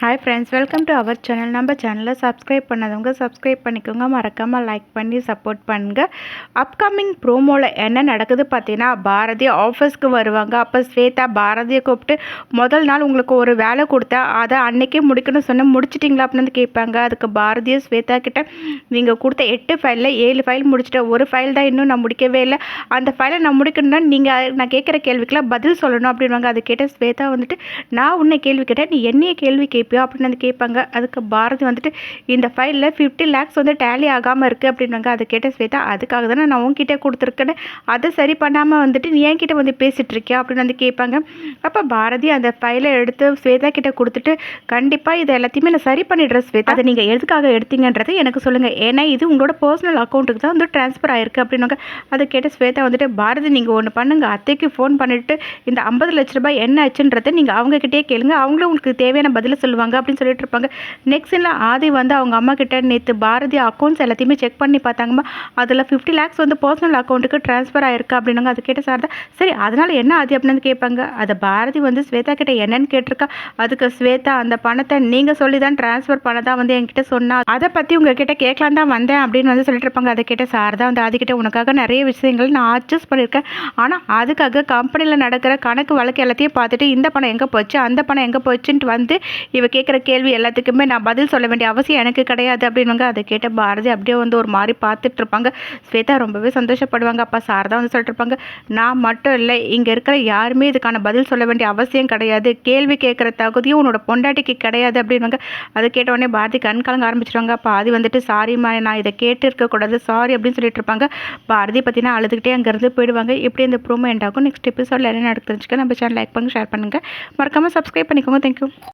Hi friends welcome to our channel நம்ம சேனலை subscribe பண்ணாதவங்க சப்ஸ்கிரைப் பண்ணிக்கோங்க. மறக்காமல் லைக் பண்ணி சப்போர்ட் பண்ணுங்கள் அப்கமிங் ப்ரோமோவில் என்ன நடக்குது பார்த்தீங்கன்னா பாரதி ஆஃபீஸ்க்கு வருவாங்க. அப்போ ஸ்வேதா பாரதியை கூப்பிட்டு முதல் நாள் உங்களுக்கு ஒரு வேலை கொடுத்தா அதை அன்னைக்கே முடிக்கணும்னு சொன்னால் முடிச்சிட்டிங்களா? அப்படின்னு வந்து கேட்பாங்க. அதுக்கு பாரதியும் ஸ்வேதா கிட்ட நீங்கள் கொடுத்த எட்டு ஃபைலில் ஏழு ஃபைல் முடிச்சிட்டேன். ஒரு ஃபைல் தான் இன்னும் நான் முடிக்கவே இல்லை. அந்த ஃபைலை நான் முடிக்கணும்னா நீங்கள் நான் கேட்குற கேள்விக்கெல்லாம் பதில் சொல்லணும். அப்படின்வாங்க அதை கேட்ட ஸ்வேதா வந்துட்டு நான் உன்னை கேள்வி கேட்டேன். நீ என்னைய கேள்வி கேட்பேன் கேட்பியோ அப்படின்னு வந்து கேட்பாங்க. அதுக்கு பாரதி வந்துட்டு இந்த ஃபைலில் ஃபிஃப்டி லேக்ஸ் வந்து டேலி ஆகாமல் இருக்குது அப்படின்வாங்க அதை கேட்ட ஸ்வேதா அதுக்காக தானே நான் உங்ககிட்ட கொடுத்துருக்கேன்னு அதை சரி பண்ணாமல் வந்துட்டு நீ என்கிட்ட வந்து பேசிகிட்டு இருக்கியா அப்படின்னு வந்து கேட்பாங்க. அப்போ பாரதி அந்த ஃபைலை எடுத்து ஸ்வேதா கிட்ட கொடுத்துட்டு கண்டிப்பாக இதை எல்லாத்தையுமே நான் சரி பண்ணிடுறேன் ஸ்வேதா. அதை நீங்கள் எதுக்காக எடுத்தீங்கன்றது எனக்கு சொல்லுங்கள் ஏன்னா இது உங்களோட பர்சனல் அக்கௌண்ட்டுக்கு தான் வந்து ட்ரான்ஸ்ஃபர் ஆயிருக்கு அப்படின்னாங்க அதை கேட்ட ஸ்வேதா வந்துட்டு பாரதி நீங்கள் ஒன்று பண்ணுங்கள் அத்தைக்கு ஃபோன் பண்ணிவிட்டு இந்த ஐம்பது லட்ச ரூபாய் என்ன ஆச்சுன்றதை நீங்கள் அவங்கக்கிட்டே கேளுங்க. அவங்களும் உங்களுக்கு தேவையான பதிலை சொல்லுவாங்க. அப்படின்னு சொல்லிட்டு இருப்பாங்க. நெக்ஸ்ட் சீனில் ஆதி வந்து அவங்க அம்மா கிட்ட நேற்று பாரதி அக்கௌண்ட்ஸ் எல்லாத்தையுமே செக் பண்ணி பார்த்தாங்கம்மா. அதில் ஃபிஃப்டி லேக்ஸ் வந்து பர்சனல் அக்கௌண்ட்டுக்கு ட்ரான்ஸ்ஃபர் ஆயிருக்கு அப்படின்னாங்க. அது கேட்ட சார் தான் சரி அதனால் என்ன ஆதி? அப்படின்னு கேட்பாங்க. அதை பாரதி வந்து ஸ்வேதா கிட்ட என்னன்னு கேட்டிருக்கா. அதுக்கு ஸ்வேதா அந்த பணத்தை நீங்கள் சொல்லி தான் ட்ரான்ஸ்ஃபர் பண்ணதான் வந்து என்கிட்ட சொன்னா. அதை பற்றி உங்ககிட்ட கேட்கலாம் தான் வந்தேன் அப்படின்னு வந்து சொல்லிட்டு இருப்பாங்க. அதை கேட்ட சார் தான் வந்து ஆதிக்கிட்ட உனக்காக நிறைய விஷயங்கள் நான் அட்ஜஸ்ட் பண்ணியிருக்கேன். ஆனால் அதுக்காக கம்பெனியில் நடக்கிற கணக்கு வழக்கு எல்லாத்தையும் பார்த்துட்டு இந்த பணம் எங்கே போச்சு அந்த பணம் எங்கே போச்சுன்ட்டு வந்து இவ கேட்குற கேள்வி எல்லாத்துக்குமே நான் பதில் சொல்ல வேண்டிய அவசியம் எனக்கு கிடையாது அப்படின்னுங்க அதை கேட்ட பாரதி அப்படியே வந்து ஒரு மாதிரி பார்த்துட்டு இருப்பாங்க. ஸ்வேதா ரொம்பவே சந்தோஷப்படுவாங்க. அப்பா சார் தான் வந்து சொல்லிட்டு இருப்பாங்க நான் மட்டும் இல்லை இங்கே இருக்கிற யாருமே இதுக்கான பதில் சொல்ல வேண்டிய அவசியம் கிடையாது. கேள்வி கேட்குற தகுதியும் உன்னோட பொண்டாட்டிக்கு கிடையாது அப்படின்னுவாங்க. அதை கேட்ட உடனே பாரதி கண் கலங்க ஆரம்பிச்சிருவாங்க. அப்போ ஆதி வந்துட்டு சாரிம்மா நான் இதை கேட்டு இருக்கக்கூடாது சாரி அப்படின்னு சொல்லிட்டு இருப்பாங்க. பாரதி பார்த்தீங்கன்னா அழுதுகிட்டே அங்கேருந்து போயிடுவாங்க. இப்படி இந்த ப்ரோமோ எண்ட் ஆகும். நெக்ஸ்ட் எபிசோடில் என்ன நடக்குதுன்னு நம்ம சேனல் லைக் பண்ணி ஷேர் பண்ணுங்கள் மறக்காமல் சப்ஸ்கிரைப் பண்ணிக்கோங்க. தேங்க்யூ